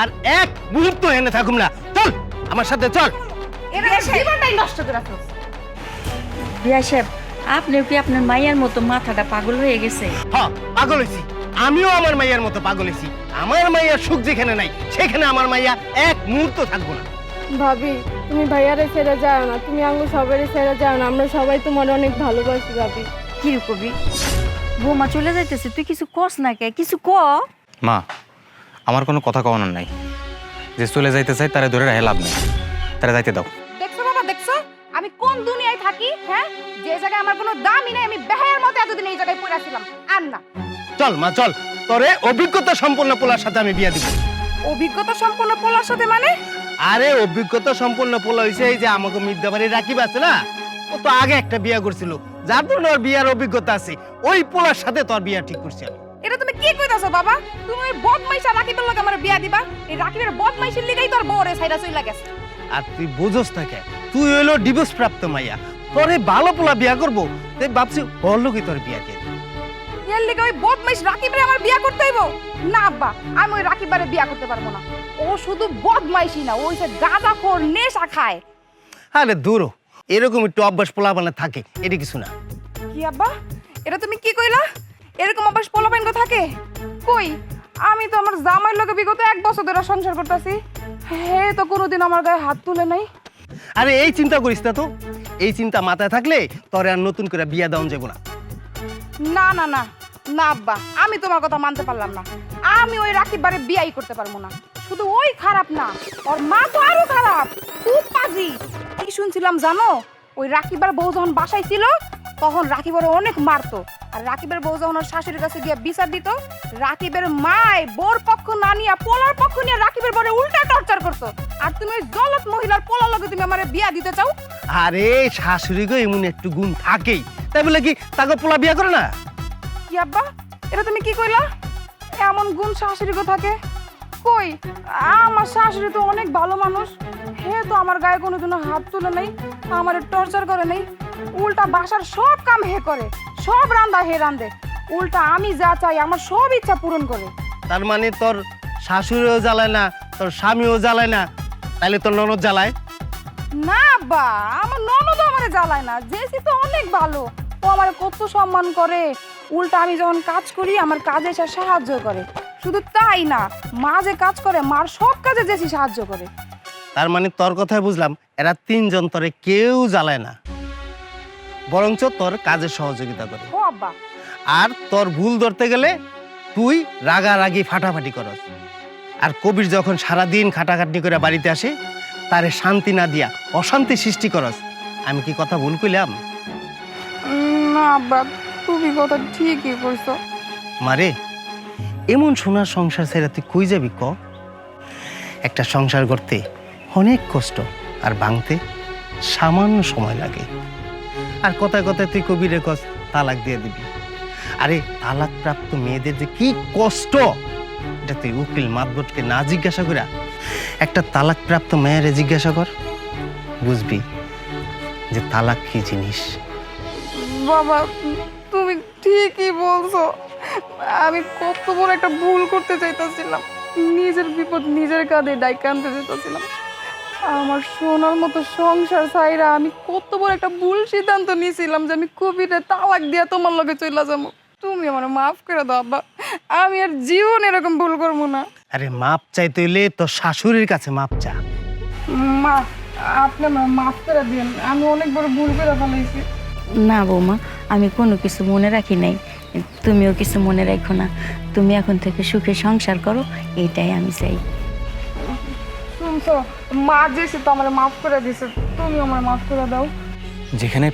আর এক মুহূর্ত এনে থাকুম না। চল আমার সাথে চল। এরা জীবনটাই নষ্ট করে ফেলছে। বিয়া সাহেব আপনার কি আপনার মায়ের মতো মাথাটা পাগল হয়ে গেছে? হ্যাঁ পাগল হয়েছি। আমিও আমার মাইয়ার মতো পাগল হয়েছি। আমার মাইয়ার সুখ যেখানে নাই সেখানে আমার মাইয়া এক মুহূর্ত থাকব না। ভাবি তুমি ভাইয়ারে ছেড়ে যাও না তুমি আঙ্গু সবারই ছেড়ে যাও না আমরা সবাই তোমার অনেক ভালোবাসি ভাবি। কি কবি? বৌমা চলে যাইতেছে তুই কিছু কস না কে? কিছু ক? মা আমার কোনো কথা কওয়ানোর নাই। যে চলে যাইতে চাই তারা ধরে রাহে লাভ নেই। তারা যাইতে দাও। দেখছ বাবা দেখছ? আমি কোন দুনিয়ায় থাকি হ্যাঁ? যে জায়গায় আমার কোনো দামই নেই আমি বেহায়ের মতো এতদিন এই জায়গায় পড়ে ছিলাম আর না। চল মা চল। তোরে অভিজ্ঞতা সম্পন্ন পোলার সাথে আমি বিয়া দিব। অভিজ্ঞতা সম্পন্ন পোলার সাথে মানে? আরে অভিজ্ঞতা সম্পন্ন পোলা হয়েছে এই যে আমাকে মিদ্যাবাড়ি রাকিব আছে না? ও তো আগে একটা বিয়া করছিল। যার জন্য ওর বিয়ার অভিজ্ঞতা আছে। ওই পোলার সাথে তোর বিয়া ঠিক করছি আমি। এটা তুমি কি কইতাছো বাবা? তুমি ওই বদমাইশা রাকিবের লগে আমার বিয়া দিবা? এই রাকিবের বদমাইশির লিগাই তোর বউরে সাইডা চইলা গেছে। আর তুই বুঝোস না কে? তুই হইল ডিভোর্স প্রাপ্ত মাইয়া। তোরে ভালো পোলা বিয়া করব তাই ভাবছি ওর লোকই তোর বিয়া কে? এর লিগে ওই বদমাইশ রাকিবের আমার বিয়া করতে হইব? না আব্বা আমি ওই রাকিবারে বিয়া করতে পারব না। ও শুধু বদমাইশি না ওই যে গাঁজাখোর নেশা খায়। আরে দূর। এরকম একটু অভ্যাস পোলা মানে থাকে এটা কিছু না। কি আব্বা? এটা তুমি কি কইলা? এরকম অভ্যাস পোলাপাইন গো থাকে কই? আমি তো আমার জামাইর লগে বিগত এক বছর ধরে সংসার করতেছি। হে তো কোনোদিন আমার গায়ে হাত তুলে নাই। আরে এই চিন্তা করিস না তো। এই চিন্তা মাথায় থাকলে তোরে আর নতুন করে বিয়া দেওয়া যাব না। না না না। না আব্বা আমি তোমার কথা মানতে পারলাম না। আমি ওই রাকিব বারে বিয়াই করতে পারব না। শুধু ওই খারাপ না ওর মা তো আরও খারাপ। খুব পাজি। কি শুনছিলাম জানো? ওই রাকিবার বউ যখন বাসায় ছিল তখন রাকিবের অনেক মারতো। আর রাকিবের বউ যখন ওর শাশুড়ির কাছে গিয়ে বিচার দিত রাকিবের মায় বোর পক্ষ না নিয়ে পোলার পক্ষ নিয়ে রাকিবের বরে উল্টা টর্চার করতো। আর তুমি ওই জলত মহিলার পোলার লগে তুমি আমার বিয়া দিতে চাও? আরে শাশুড়ি গো এমন একটু গুণ থাকেই। তাই বলে কি তাকে পোলা বিয়া করে না? কি আব্বা এটা তুমি কি কইলা? এমন গুণ শাশুড়ি গো থাকে? কই আমার শাশুড়ি তো অনেক ভালো মানুষ। হে তো আমার গায়ে কোনোদিনও হাত তুলে নেই আমার টর্চার করে নেই। উল্টা বাসার সব কাম হে করে সব রান্দা হে রান্দে। উল্টা আমি যা চাই আমার সব ইচ্ছা পূরণ করে। তার মানে তোর শাশুড়িও জ্বালায় না তোর স্বামীও জ্বালায় না তাহলে তোর ননদ জ্বালায়? না আব্বা আমার ননদ আমার জ্বালায় না জেসি তো অনেক ভালো। ও আমার কত সম্মান করে। উল্টা আমি যখন কাজ করি আমার কাজে সে সাহায্য করে। শুধু তাই না মা যে কাজ করে মার সব কাজে জেসি সাহায্য করে। তার মানে তোর কথাই বুঝলাম এরা তিনজন তোরে কেউ জ্বালায় না। বরঞ্চ তোর কাজে সহযোগিতা করে। ও আব্বা। আর তোর ভুল ধরতে গেলে তুই রাগারাগি ফাটাফাটি করস। আর কবির যখন সারাদিন খাটাখাটনি করে বাড়িতে আসে তারে শান্তি না দিয়া অশান্তি সৃষ্টি করস। আমি কি কথা ভুল কইলাম? না আব্বা তুমি কথা ঠিকই কইছো। মারে এমন সোনার সংসার ছেড়ে তুই কই যাবি ক? একটা সংসার করতে অনেক কষ্ট আর ভাঙতে সামান্য সময় লাগে। আর কথায় কথায় তুই কবিরে কস, তালাক দিয়ে দিবি। আরে তালাক প্রাপ্ত মেয়েদের যে কি কষ্ট! এটা তুই উকিল মাতবটকে না জিজ্ঞাসা করা একটা তালাক প্রাপ্ত মেয়েরে জিজ্ঞাসা কর, বুঝবি যে তালাক কি জিনিস। বাবা, তুমি ঠিকই বলছো। আমি কত বড় একটা ভুল করতে চাইতেছিলাম। নিজের বিপদ নিজের কাঁধে ডাইকে আনতে চাইতেছিলাম। আমার সোনার মতো সংসার ছাইরা আমি কত বড় একটা ভুল সিদ্ধান্ত নিয়েছিলাম যে আমি কবিরে তালাক দিয়া তোমার লগে চলে যাব। তুমি আমার মাফ করে দাও আব্বা। আমি আর জীবন এরকম ভুল করব না। আরে মাপ চাইতে হইলে তোর শাশুড়ির কাছে মাপ চা। মা আপনি আমার মাফ করে দিন আমি অনেক বড় ভুল করে ফেলাইছি। না বৌমা আমি কোনো কিছু মনে রাখি নাই। তুমিও কিছু মনে রাখো না। তুমি এখন থেকে সুখে সংসার করো এইটাই আমি চাই। শুনছো? মা যেছে তো আমার মাফ করে দিছে। তুমি আমার মাফ করে দাও। যেখানে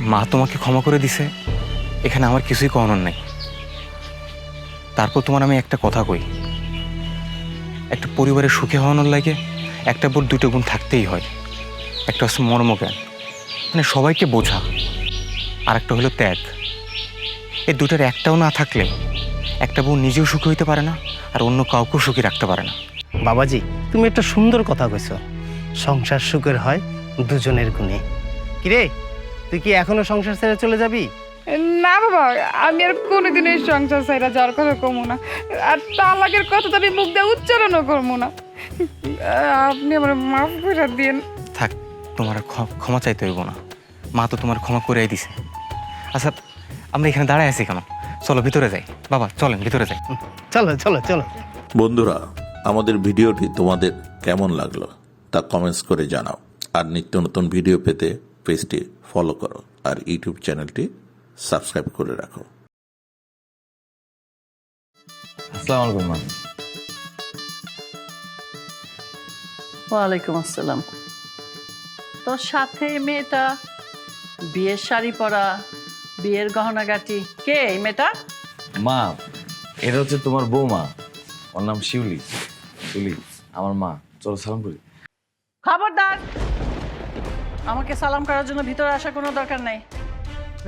মা তোমাকে ক্ষমা করে দিছে এখানে আমার কিছুই করানোর নাই। তারপর তোমার আমি একটা কথা কই। একটা পরিবারে সুখে হওয়ানোর লাগে একটা বোর দুটো গুণ থাকতেই হয়। একটা হচ্ছে মর্মজ্ঞান মানে সবাইকে বোঝা আর একটা হলো ত্যাগ। এই দুটার একটাও না থাকলে একটা বউ নিজেও সুখী হইতে পারে না আর অন্য কাউকেও সুখী রাখতে পারে না। বাবাজি তুমি একটা সুন্দর কথা কইছো। সংসার সুখের হয় দুজনের গুণে। কিরে তুই কি এখনও সংসার ছেড়ে চলে যাবি? না বাবা আমি আর কোনোদিন এই সংসার সাইরা যাওয়ার কথা কমু না। আর তালাকের কথা তো আমি মুখ দিয়ে উচ্চারণও করব না। আপনি আমার মাফ করে দিন থাক তোমার আর ক্ষ- ক্ষমা চাইতে হইব না। মা তো তোমার ক্ষমা করেই দিছে। আচ্ছা আমরা এখানে দাঁড়ায় আছি কেন চলো ভিতরে যাই। বাবা চলেন ভিতরে যাই। চলো চলো চলো। বন্ধুরা আমাদের ভিডিওটি তোমাদের কেমন লাগল তা কমেন্টস করে জানাও। আর নিত্য নতুন ভিডিও পেতে পেজটি ফলো করো আর ইউটিউব চ্যানেলটি সাবস্ক্রাইব করে রাখো। আসসালামু আলাইকুম মা ওয়ালাইকুম আসসালাম। তোর সাথে মেয়েটা বিয়ের শাড়ি পরা বিয়ের গহনাগাটি। কে এই মেয়েটা? মা এটা হচ্ছে তোমার বৌমা। ওর নাম শিউলি। শিউলি আমার মা চলো সালাম করি। খবরদার! আমাকে সালাম করার জন্য ভিতরে আসার কোনো দরকার নেই।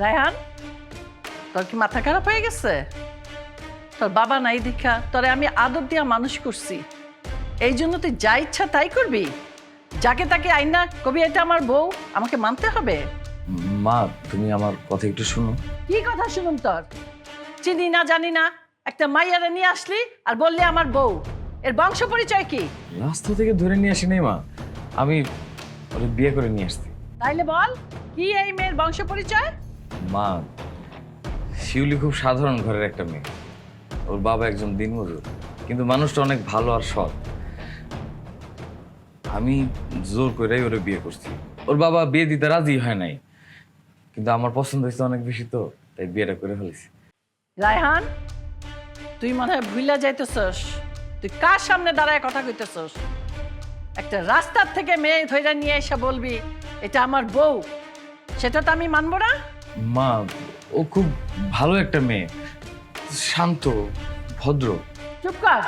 রায়হান তোর কি মাথা খারাপ হয়ে গেছে? তোর বাবা নাই দীক্ষা তোরে আমি আদর দিয়া মানুষ করছি। এই জন্য তুই যা ইচ্ছা তাই করবি। যাকে তাকে আইনা কবি এটা আমার বউ আমাকে মানতে হবে। মা তুমি আমার কথা একটু শুনো। কি কথা শুনুন তোর? চিনি না জানি না একটা মাইয়ারে নিয়ে আসলি আর বললি আমার বউ। এর বংশ পরিচয় কি? রাস্তা থেকে ধরে নিয়ে আসি নাই মা। আমি ওরে বিয়ে করে নিয়ে আসছি। তাইলে বল কি এই মেয়ের বংশ পরিচয়? মা শিউলি খুব সাধারণ ঘরের একটা মেয়ে। ওর বাবা একজন দিনমজুর কিন্তু মানুষটা অনেক ভালো আর সৎ। আমি জোর করেই ওরে বিয়ে করছি। ওর বাবা বিয়ে দিতে রাজি হয় নাই কিন্তু আমার পছন্দ হয়েছে অনেক বেশি তো তাই বিয়েটা করে ফেলেছি। রায়হান তুই মনে হয় ভুইলা যাইতেছস। তুই কার সামনে দাঁড়ায় কথা কইতেছস? একটা রাস্তার থেকে মেয়ে ধইরা নিয়ে এসে বলবি এটা আমার বউ সেটা তো আমি মানবো না? মা ও খুব ভালো একটা মেয়ে শান্ত ভদ্র। চুপ কর।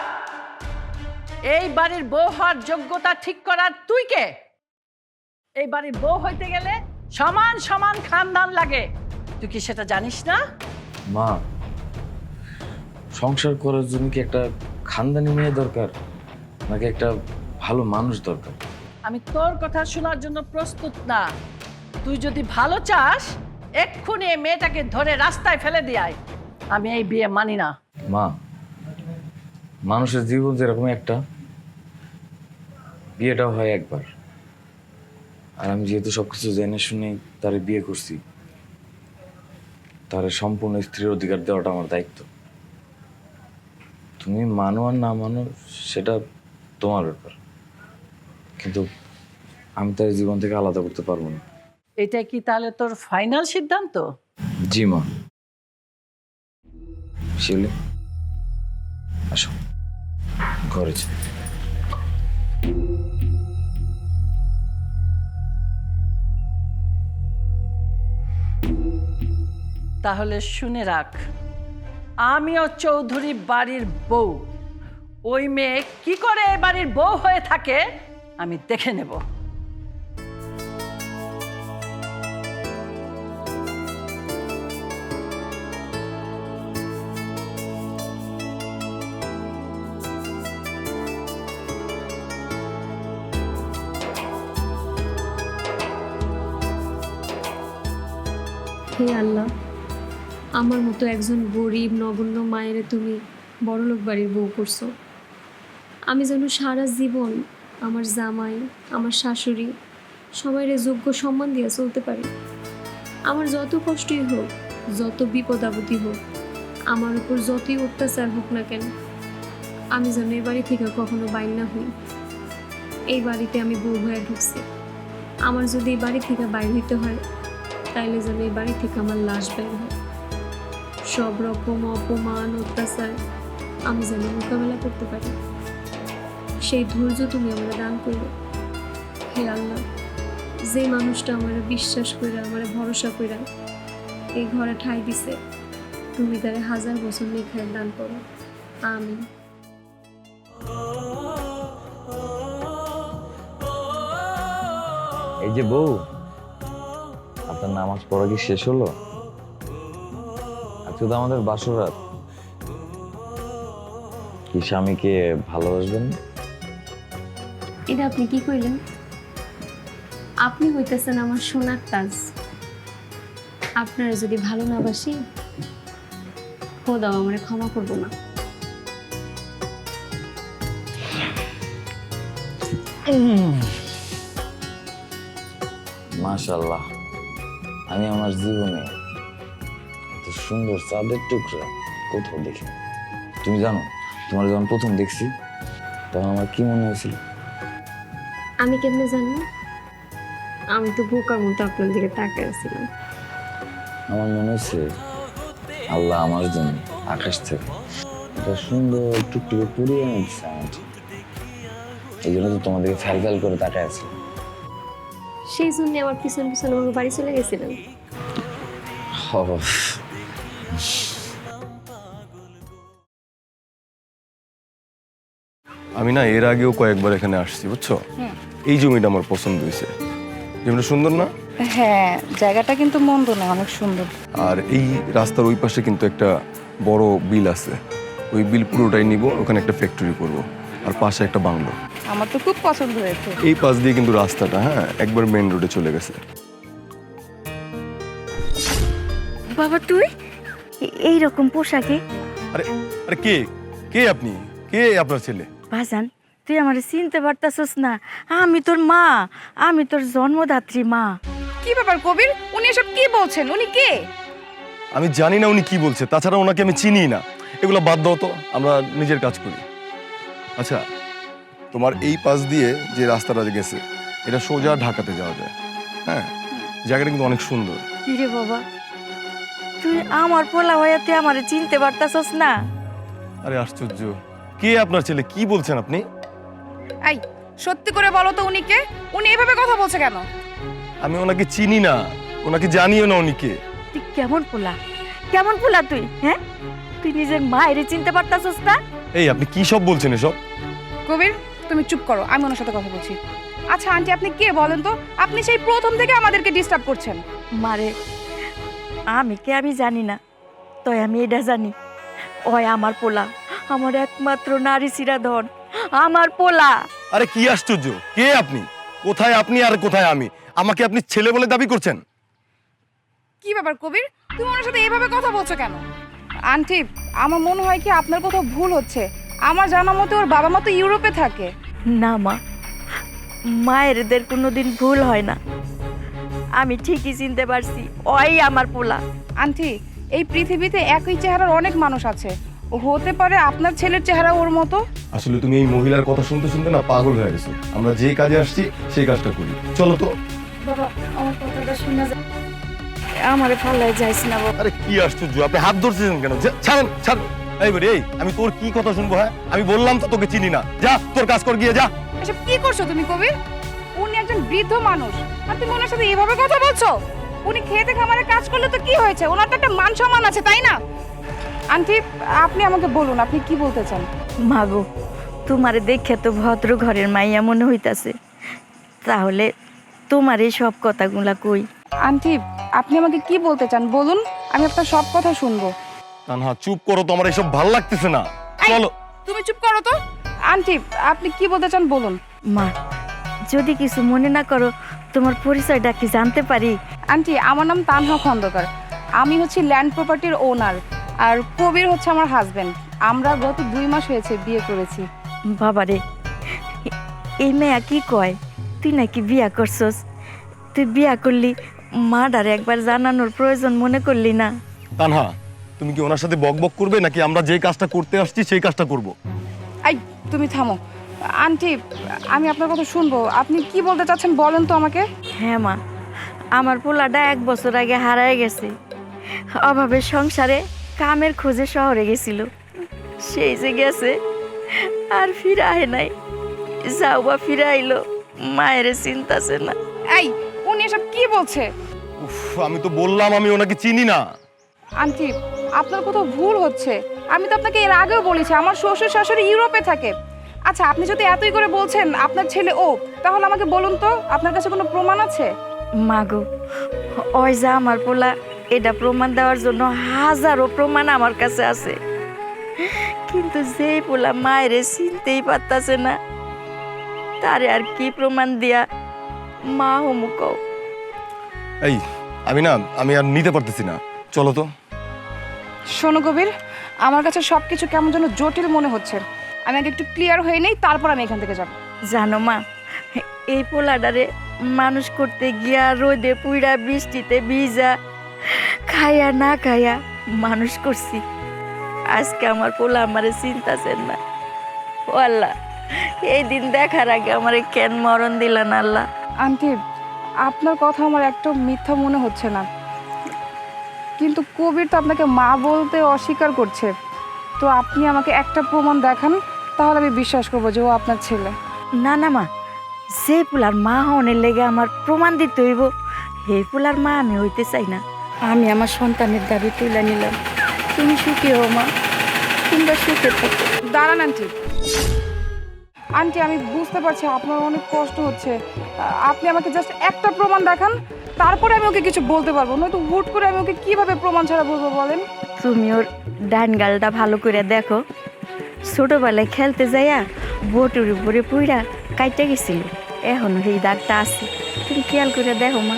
এই বাড়ির বউ হওয়ার যোগ্যতা ঠিক করার তুই কে? এই বাড়ির বউ হইতে গেলে সমান সমান খানদান লাগে। তুই কি সেটা জানিস না? মা সংসার করার জন্য কি একটা খানদানি মেয়ে দরকার নাকি একটা ভালো মানুষ দরকার? আমি তোর কথা শোনার জন্য প্রস্তুত না। তুই যদি ভালো চাস এক্ষুনি এই মেয়েটাকে ধরে রাস্তায় ফেলে দিয়াই আমি এই বিয়ে মানি না। মা মানুষের জীবন যেরকম একটা বিয়েটাও হয় একবার। আর আমি যেহেতু সবকিছু জেনে শুনে তারে বিয়ে করছি তারে সম্পূর্ণ স্ত্রীর অধিকার দেওয়াটা আমার দায়িত্ব। তুমি মানো আর না মানো সেটা তোমার ব্যাপার। কিন্তু আমি তার জীবন থেকে আলাদা করতে পারব না। এটা কি তাহলে তোর ফাইনাল সিদ্ধান্ত? জি মা। শিউলি আসো। ঘরে তাহলে শুনে রাখ। আমিও চৌধুরী বাড়ির বউ। ওই মেয়ে কি করে এ বাড়ির বউ হয়ে থাকে, আমি দেখে নেব। হে আল্লাহ। আমার মতো একজন গরিব, নগণ্য মায়েরে তুমি বড়লোক বাড়ির বউ করছ। আমি যেন সারা জীবন আমার জামাই, আমার শাশুড়ি সবাইরে যোগ্য সম্মান দিয়ে চলতে পারি। আমার যত কষ্টই হোক, যত বিপদ আপত্তি হোক, আমার উপর যতই অত্যাচার হোক না কেন, আমি যেন এই বাড়ি থেকে কখনো বাইর না হই। এই বাড়িতে আমি বউ হয়ে ঢুকছি। আমার যদি এই বাড়ি থেকে বাইর হইতে হয়, তাইলে যেন এই বাড়ি থেকে আমার লাশ বের হয়। সব রকম অপমান, অত্যাচার আমি যেন মোকাবেলা করতে পারি। সেই ধৈর্য তুমি আমার দান করো হে আল্লাহ, যে মানুষটা আমার বিশ্বাস করে আমার ভরসা করে এই ঘরে ঠাই দিছে, তুমি তারে হাজার বছর নিখায় দান করো। আমি এই যে বউ, আপনার নামাজ পড়া কি শেষ হলো? তো আমাদের বাসরাত কি স্বামীকে ভালোবাসবেন? এটা আপনি কি কইলেন? আপনি হইতেছেন আমার সোনার তাজ। আপনারা যদি ভালো না বাসি খোদাও আমার ক্ষমা করব না। মাশাল্লাহ আমি আমার জীবনে এত সুন্দর চাঁদের টুকরা কোথাও দেখি তুমি জানো তোমার যখন প্রথম দেখছি তখন আমার কি মনে হয়েছিল? আমি কেমনে জানব? আমি তো বোকার মতো আপনার দিকে তাকিয়ে আছিলাম। আমার মনে হচ্ছে আল্লাহ আমার জন্য আকাশ থেকে একটা সুন্দর টুকটুকে পুড়িয়ে এনে দিচ্ছে আমার এই জন্য তো তোমাদেরকে ফ্যাল ফ্যাল করে তাকায় আছি। সেই জন্য আমার পিছন পিছন আমার বাড়ি চলে গেছিলেন। আমি না এর আগেও কয়েকবার এখানে আসছি বুঝছ? এই জমিটা আমার পছন্দ হয়েছে। জমিটা সুন্দর না? হ্যাঁ জায়গাটা কিন্তু মন্দ না অনেক সুন্দর। আর এই রাস্তার ওই পাশে কিন্তু একটা বড় বিল আছে। ওই বিল পুরোটাই নিব ওখানে একটা ফ্যাক্টরি করব। আর পাশে একটা বাংলো। আমার তো খুব পছন্দ হয়েছে। এই পাশ দিয়ে কিন্তু রাস্তাটা হ্যাঁ একবার মেন রোডে চলে গেছে। বাবা তুই? এই রকম পোশাকে। আরে আরে কে? কে আপনি? কে আপনার ছেলে? বাজান তুই আমারে চিনতে পারতাছস না। আমি তোর মা আমি তোর জন্মদাত্রী মা। কি ব্যাপার কবির? উনি এসব কি বলছেন? উনি কে? আমি জানি না উনি কি বলছে তাছাড়া ওনাকে আমি চিনি না। এগুলো বাদ দাও তো আমরা নিজের কাজ করি। আচ্ছা তোমার এই পাশ দিয়ে যে রাস্তাটা গেছে এটা সোজা ঢাকাতে যাওয়া যায়। হ্যাঁ জায়গাটা কিন্তু অনেক সুন্দর। কি রে বাবা তুই আমার পোলা তুই আমার চিনতে পারতাছস না। আরে আশ্চর্য। কে আপনার ছেলে? কি বলছেন আপনি? এই সত্যি করে বলো তো উনি কে উনি এভাবে কথা বলছে কেন? আমি ওনাকে চিনি না ওনাকে জানিও না উনি কে তুই কেমন পোলা? কেমন পোলা তুই হ্যাঁ? তুই নিজের মায়ের চিনতে পারতাছস না? এই আপনি কি সব বলছেন এসব? কবির তুমি চুপ করো আমি ওনার সাথে কথা বলছি। আচ্ছা আন্টি আপনি কে বলেন তো? আপনি সেই প্রথম থেকে আমাদেরকে ডিস্টার্ব করছেন। মারে আমি কে আমি জানি না তয় আমি এটা জানি। ওই আমার পোলা আমার একমাত্র নারী ধন আমার পোলা। আরে কি আশ্চর্য কে আপনি? কোথায় আপনি আর কোথায় আমি? আমাকে আপনি ছেলে বলে দাবি করছেন। কি ব্যাপার কবির? তুমি ওনার সাথে এভাবে কথা বলছো কেন? আন্টি আমার মনে হয় কি আপনার কোথাও ভুল হচ্ছে। আমার জানা মতে ওর বাবা মা তো ইউরোপে থাকে। না মা মায়েরদের কোনোদিন ভুল হয় না। আমি ঠিকই চিনতে পারছি। ওই আমার পোলা। আন্টি এই পৃথিবীতে একই চেহারার অনেক মানুষ আছে। হতে পারে আপনার ছেলের চেহারা ওর মতো। আসলে তুমি এই মহিলার কথা শুনতে শুনতে না পাগল হয়ে গেছো। আমরা যে কাজে আসছি সেই কাজটা করি। চলো তো। বাবা আমার কথাটা শোনা যায়। আমারে যাইস না বাবা। আরে কি আশ্চর্য আপনি হাত ধরছেন কেন? যা, ছাড়েন ছাড় এই এই আমি তোর কি কথা শুনব হ্যাঁ? আমি বললাম তো তোকে চিনি না। যা তোর কাজ কর গিয়ে যা। এসব কি করছ তুমি কবির? একজন বৃদ্ধ মানুষ। আর তুমি ওনার সাথে এভাবে কথা বলছো? উনি খেতে খামারে কাজ করলে তো কি হয়েছে? ওনার তো একটা মান সম্মান আছে তাই না? আন্টি আপনি আমাকে বলুন আপনি কি বলতে চান? মাগো তোমারে দেখে তো ভদ্র ঘরের মাইয়া মনে হইতাছে। তাহলে তোমার এই সব কথাগুলা কই? আন্টি আপনি আমাকে কি বলতে চান? বলুন আমি আপনার সব কথা শুনব। তানহা চুপ করো তো আমার এসব ভালো লাগতেছে না। চলো। তুমি চুপ করো তো। আন্টি আপনি কি বলতে চান বলুন। মা যদি কিছু মনে না করো তোমার পরিচয়টা কি জানতে পারি? আন্টি আমার নাম তানহা খন্দকার। আমি হচ্ছি ল্যান্ড প্রপার্টির ওনার আর কবির হচ্ছে আমার হাজবেন্ড আমরা গত দুই মাস হয়েছে বিয়ে করেছি। বাবারে এই মেয়া কি কয়? তুই নাকি বিয়া করছস? তুই বিয়া করলি মা ডারে একবার জানানোর প্রয়োজন মনে করলি না। তানহা তুমি কি ওনার সাথে বক বক করবে নাকি আমরা যে কাজটা করতে আসছি সেই কাজটা করব? আই তুমি থামো। আন্টি আমি আপনার কথা শুনব। আপনি কি বলতে চাচ্ছেন বলেন তো আমাকে? হ্যাঁ মা। আমার পোলাটা এক বছর আগে হারায় গেছে। অভাবের সংসারে কামের খোঁজে শহরে গেছিল। সেই যে গেছে আর ফিরে আহে নাই। যাও বা ফিরে আইলো মায়ের চিন্তাছে না। এই উনি এসব কি বলছে? উফ আমি তো বললাম আমি ওনাকে চিনি না। আন্টি আপনার কোথাও ভুল হচ্ছে। আমি তো আপনাকে এর আগেও বলেছি আমার শ্বশুর শাশুড়ি ইউরোপে থাকে। আচ্ছা আপনি যদি এতই করে বলছেন আপনার ছেলে ও তাহলে আমাকে বলুন তো আপনার কাছে কোনো প্রমাণ আছে? মাগো ওই যা আমার পোলা এটা প্রমাণ দেওয়ার জন্য হাজারো প্রমাণ আমার কাছে আছে। কিন্তু যেই পোলা মায়ের চিনতেই পারতাছে না তারে আর কি প্রমাণ দিয়া মা হুমুক এই আমি না আমি আর নিতে পারতেছি না। চলো তো। শোনো কবির আমার কাছে সব কিছু কেমন যেন জটিল মনে হচ্ছে। আমি আগে একটু ক্লিয়ার হয়ে নেই তারপর আমি এখান থেকে যাব। জানো মা এই পোলাডারে মানুষ করতে গিয়া রোদে পুইরা বৃষ্টিতে ভিজা খাইয়া না খাইয়া মানুষ করছি। আজকে আমার পোলা আমারে চিন্তাছেন না। ও আল্লাহ এই দিন দেখার আগে আমারে কেন মরণ দিলেন আল্লাহ? আন্টি আপনার কথা আমার একটা মিথ্যা মনে হচ্ছে না। কিন্তু কবির তো আপনাকে মা বলতে অস্বীকার করছে। তো আপনি আমাকে একটা প্রমাণ দেখান তাহলে আমি বিশ্বাস করব যে ও আপনার ছেলে। না না মা। যে পোলার মা হনের লেগে আমার প্রমাণ দিতে হইব হে পোলার মা আমি হইতে চাই না। আমি আমার সন্তানের দাবি তুলে নিলাম। তুমি সুখী হো মা। তোমরা সুখে থাকো। দাঁড়ান আন্টি। আন্টি আমি বুঝতে পারছি আপনার অনেক কষ্ট হচ্ছে। আপনি আমাকে জাস্ট একটা প্রমাণ দেখান তারপরে আমি ওকে কিছু বলতে পারব। নয়তো হুট করে আমি ওকে কীভাবে প্রমাণ ছাড়া বলব বলেন? তুমি ওর ডান গালটা ভালো করে দেখো। ছোটবেলায় খেলতে যাইয়া বোটের উপরে পুইরা কাইটে গেছিল। এখন এই দাগটা আছে। তুমি খেয়াল করে দেখো মা।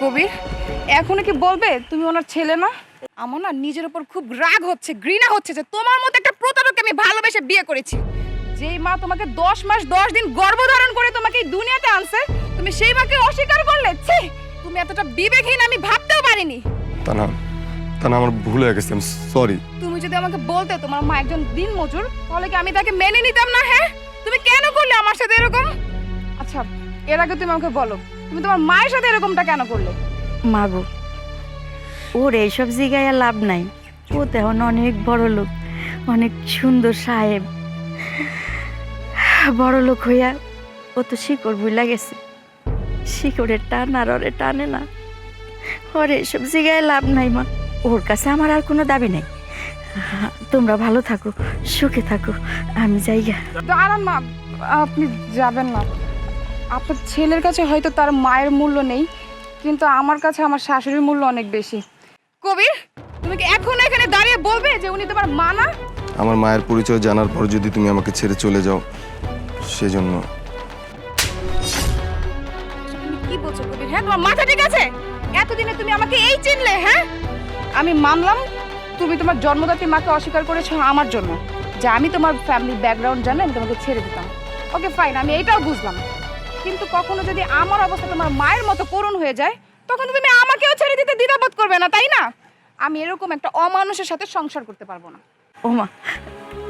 কবির এখনও কি বলবে? তুমি ওনার ছেলে না? আমার না নিজের উপর খুব রাগ হচ্ছে ঘৃণা হচ্ছে যে তোমার মতো একটা প্রতারককে আমি ভালোবেসে বিয়ে করেছি। যেই মা তোমাকে দশ মাস দশ দিন গর্ভধারণ করে তোমাকে এই দুনিয়াতে আনছে তুমি সেই মাকে অস্বীকার করলে? ছি! তুমি এতটা বিবেকহীন আমি ভাবতেও পারিনি। তা না তা না আমার ভুল হয়ে গেছে আমি সরি তুমি যদি আমাকে বলতে তোমার মা একজন দিন মজুর তাহলে কি আমি তাকে মেনে নিতাম না হ্যাঁ? তুমি কেন করলে আমার সাথে এরকম? আচ্ছা এর আগে তুমি আমাকে বলো তুমি তোমার মায়ের সাথে এরকমটা কেন করলে? মাগো ওর এইসব জিগাইয়া লাভ নাই। ও তেমন অনেক বড় লোক অনেক সুন্দর সাহেব। বড় লোক হইয়া ও তো শিকড় বুইলা গেছে। শিকড়ের টান আর ওরে টানে না। ওর এইসব জিগায় লাভ নাই মা। ওর কাছে আমার আর কোনো দাবি নেই। তোমরা ভালো থাকো সুখে থাকো আমি যাইগা দাঁড়ান মা আপনি যাবেন না। আপনার ছেলের কাছে হয়তো তার মায়ের মূল্য নেই কিন্তু আমার কাছে আমার শাশুড়ির মূল্য অনেক বেশি। কবির তুমি কি এখন এখানে দাঁড়িয়ে বলবে যে উনি তোমার মা না? আমার মায়ের পরিচয় জানার পর যদি তুমি আমাকে ছেড়ে চলে যাও সেজন্য। কি বলছো কবির? হ্যাঁ তোমার মাথা ঠিক আছে? এতদিনে তুমি আমাকে এই চিনলে হ্যাঁ? আমি মানলাম তুমি তোমার জন্মদাত্রী মাকে অস্বীকার করেছ আমার জন্য। যে আমি তোমার ফ্যামিলি ব্যাকগ্রাউন্ড জানি আমি তোমাকে ছেড়ে দিতাম। ওকে ফাইন আমি এইটাও বুঝলাম। কিন্তু কখনো যদি আমার অবস্থা তোমার মায়ের মতো করুণ হয়ে যায় তখন তুমি আমাকেও ছেড়ে দিতে দ্বিধাবোধ করবে না তাই না? আমি এরকম একটা অমানুষের সাথে সংসার করতে পারব না। ওমা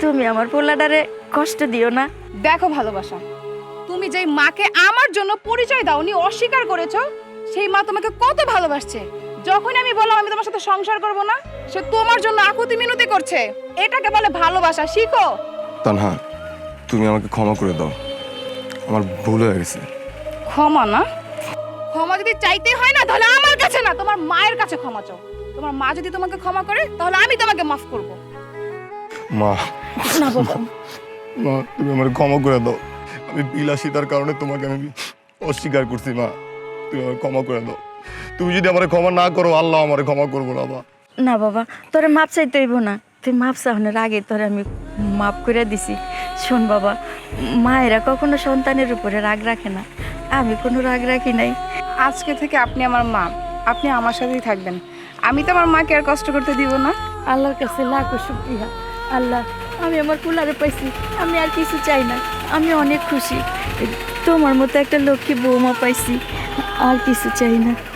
তুমি আমার পোলাডারে কষ্ট দিও না। দেখো ভালোবাসা তুমি যেই মাকে আমার জন্য পরিচয় দাওনি অস্বীকার করেছ সেই মা তোমাকে কত ভালোবাসছে। যখন আমি বললাম আমি তোমার সাথে সংসার করব না সে তোমার জন্য আকুতি মিনতি করছে। এটাকে বলে ভালোবাসা শিখো। তানহা তুমি আমাকে ক্ষমা করে দাও। আমার ভুল হয়ে গেছে। ক্ষমা না? ক্ষমা যদি চাইতে হয় না তাহলে আমার কাছে না তোমার মায়ের কাছে ক্ষমা চাও। তোমার মা যদি তোমাকে ক্ষমা করে তাহলে আমি তোমাকে মাফ করব। মা না বাবা মা তুমি আমার ক্ষমা করে দাও। আমি বিলাসিতার কারণে তোমাকে আমি অস্বীকার করছি মা। তুমি আমার ক্ষমা করে দাও। তুমি যদি আমার ক্ষমা না করো আল্লাহ আমার ক্ষমা করব না মা না বাবা তোরে মাপ চাইতে হইব না। তুই মাপ চাহনের আগে তোরে আমি মাপ করে দিছি। শোন বাবা মায়েরা কখনো সন্তানের উপরে রাগ রাখে না। আমি কোনো রাগ রাখি নাই। আজকে থেকে আপনি আমার মা আপনি আমার সাথেই থাকবেন। আমি তো আমার মাকে আর কষ্ট করতে দিব না। আল্লাহর কাছে লাখো শুক্রিয়া। আল্লাহ আমি আমার কুলারে পাইছি। আমি আর কিছু চাই না। আমি অনেক খুশি। তোমার মতো একটা লক্ষ্মী বৌমা পাইছি। আর কিছু চাই না।